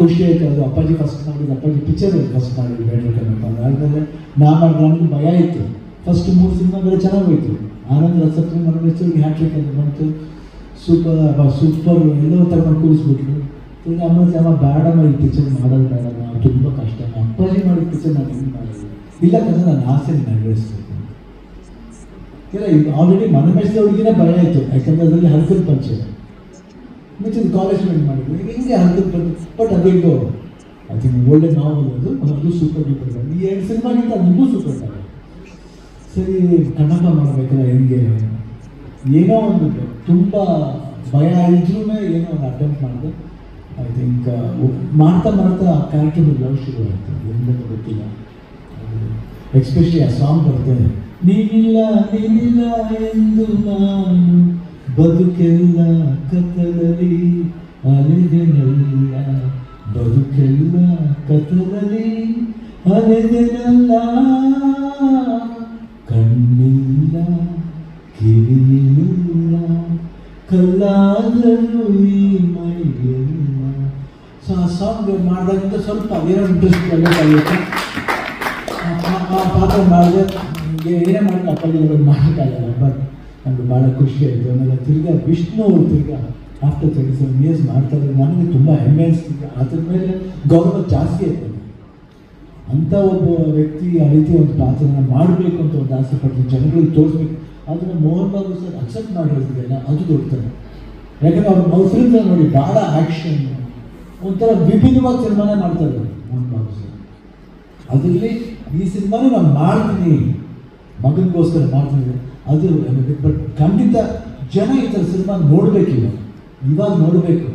ಖುಷಿ ಆಯ್ತು ಅದು ಅಪ್ಪಾಜಿ ಫಸ್ಟ್ ಮಾಡಿದ್ದು, ಅಪ್ಪಾಜಿ ಪಿಕ್ಚರ್ ಫಸ್ಟ್ ಮಾಡಿದ್ದು ಹೇಳ್ಬೇಕಂತ ಆದಮೇಲೆ ನಾ ಮಾಡಿ ನನಗೆ ಭಯ ಇತ್ತು ಫಸ್ಟ್ ಮೂರು ಸಿನಿಮಾಗಳು ಚೆನ್ನಾಗಿ ಹೋಯ್ತು. ಆನಂದ್ ರಸಪ್ರಿ ಮನೋರಂಜನೆ ಹ್ಯಾಟ್ರಿಕ್ ಅಂತ ಬಂತು. ಸೂಪರ್ ಸೂಪರ್ ಎಲ್ಲೋ ತಗೊಂಡು ಕೂರಿಸ್ಬಿಟ್ರು. ಈಗ ಅಮ್ಮ ಅಮ್ಮ ಬೇಡಮ್ಮ ಈ ಪಿಕ್ಚರ್ ಮಾಡೋದು ಬೇಡಮ್ಮ ತುಂಬ ಕಷ್ಟ ಅಪ್ಪಾಜಿ ಮಾಡಿದ ಪಿಕ್ಚರ್ ನಾನು ಹೆಂಗೆ ಮಾಡಿದ್ದೆ ಇಲ್ಲ ಕಂದ್ರೆ ನನ್ನ ಆಸೆ ನೆರವೇರಿಸ್ಬೇಕು ಇಲ್ಲ ಆಲ್ರೆಡಿ ಮನಮೆಸಿದ ಭಯ ಆಯಿತು. ಯಾಕಂದ್ರೆ ಅದರಲ್ಲಿ ಹಲ್ಕದ ಪಂಚೆ ಮುಂಚಿನ ಕಾಲೇಜ್ ಮೆಂಟ್ ಮಾಡಿದ್ರು ಹಿಂಗೆ ಹಲ್ಕದ ಬಂದು ಬಟ್ ಅದು ಇದು ಐ ಥಿಂಕ್ ಒಳ್ಳೆ ನಾವು ಅದು ಅದು ಸೂಪರ್ ಡೂಪರ್ ಈ ಎರಡು ಸಿನಿಮಾಗಿಂತ ಅದೂ ಸೂಪರ್ ಸ್ಟಾರ್ ಸರಿ ಕನ್ನಡ ಮಾಡಬೇಕಲ್ಲ ಹೆಂಗೆ? ಏನೋ ಒಂದು ತುಂಬ ಭಯ ಇದ್ರೂ ಏನೋ ಒಂದು ಅಟೆಂಪ್ಟ್ ಮಾಡಿದೆ. ಐ ಥಿಂಕ್ ಮಾಡ್ತಾ ಮಾಡ್ತಾ ಕ್ಯಾರೆಕ್ಟರ್ ಲವ್ ಶುರು ಆಯಿತು. ಎಂತ ಗೊತ್ತಿಲ್ಲ. ಎಕ್ಸ್ಪೆಷಲಿ ಆ ಸಾಂಗ್ ಬರ್ತದೆ ನೀನಿಲ್ಲ ನೀನಿಲ್ಲ ಎಂದು ನಾನು ಬದುಕೆಲ್ಲ ಕತ್ತಲಲ್ಲಿ ಅಲೆದೆನಲ್ಲ ಬದುಕೆಲ್ಲ ಕತ್ತಲಲ್ಲಿ ಅಲೆದೆನಲ್ಲ ಕಣ್ಣಿಲ್ಲ ಕಿವಿಯಿಲ್ಲ ಕಲ್ಲಾದರೂ ಈ ಮೈಯಲ್ಲ ಸೊ ಆ ಸಾಂಗ್ ಮಾಡಿದಾಗ ಸ್ವಲ್ಪ ಏನೋ ಇಂಟ್ರೆಸ್ಟ್ ಆ ಪಾತ್ರ ಮಾಡಿದೆ ಏನೇ ಮಾಡಿ ಅಪ್ಪಲ್ಲಿ ಮಾಡೋಕ್ಕಾಗಲ್ಲ ಬಟ್ ನನಗೆ ಭಾಳ ಖುಷಿ ಆಯಿತು. ಆಮೇಲೆ ತಿರ್ಗಾ ವಿಷ್ಣು ಅವರು ತಿರ್ಗಾ ಆಫ್ಟರ್ ತರ್ಟಿ ಸೆವೆನ್ ಇಯರ್ಸ್ ಮಾಡ್ತಾರೆ. ನನಗೆ ತುಂಬ ಹೆಮ್ಮೆ ಅನಿಸ್ತಿದೆ ಅದ್ರ ಮೇಲೆ ಗೌರವ ಜಾಸ್ತಿ ಆಯ್ತು. ಅಂಥ ಒಬ್ಬ ವ್ಯಕ್ತಿ ಆ ರೀತಿ ಒಂದು ಪಾತ್ರನ ಮಾಡಬೇಕು ಅಂತ ಒಂದು ಆಸೆ ಪಟ್ಟು ಜನಗಳಿಗೆ ತೋರಿಸ್ಬೇಕು. ಅದನ್ನು ಮೋಹನ್ ಬಾಬು ಸರ್ ಅಕ್ಸೆಪ್ಟ್ ಮಾಡಿರೋದಿಲ್ಲ ಅದು ದೊಡ್ತಾರೆ ಯಾಕಂದ್ರೆ ಅವ್ರ ಫಿಲ್ಮ್ನ ನೋಡಿ ಭಾಳ ಆ್ಯಕ್ಷನ್ ಒಂಥರ ವಿಭಿನ್ನವಾದ ಸಿನಿಮಾನೇ ಮಾಡ್ತಾರೆ ಮೋಹನ್ ಬಾಬು ಸರ್. ಅದರಲ್ಲಿ ಈ ಸಿನಿಮಾನೇ ನಾನು ಮಾಡ್ತೀನಿ. ಮಗನಿಗೋಸ್ಕರ ಮಾಡ್ತೀನಿ ಅದು ಬಟ್ ಖಂಡಿತ ಜನ ಈ ಥರ ಸಿನಿಮಾ ನೋಡಬೇಕಿಲ್ಲ. ಇವಾಗ ನೋಡಬೇಕು.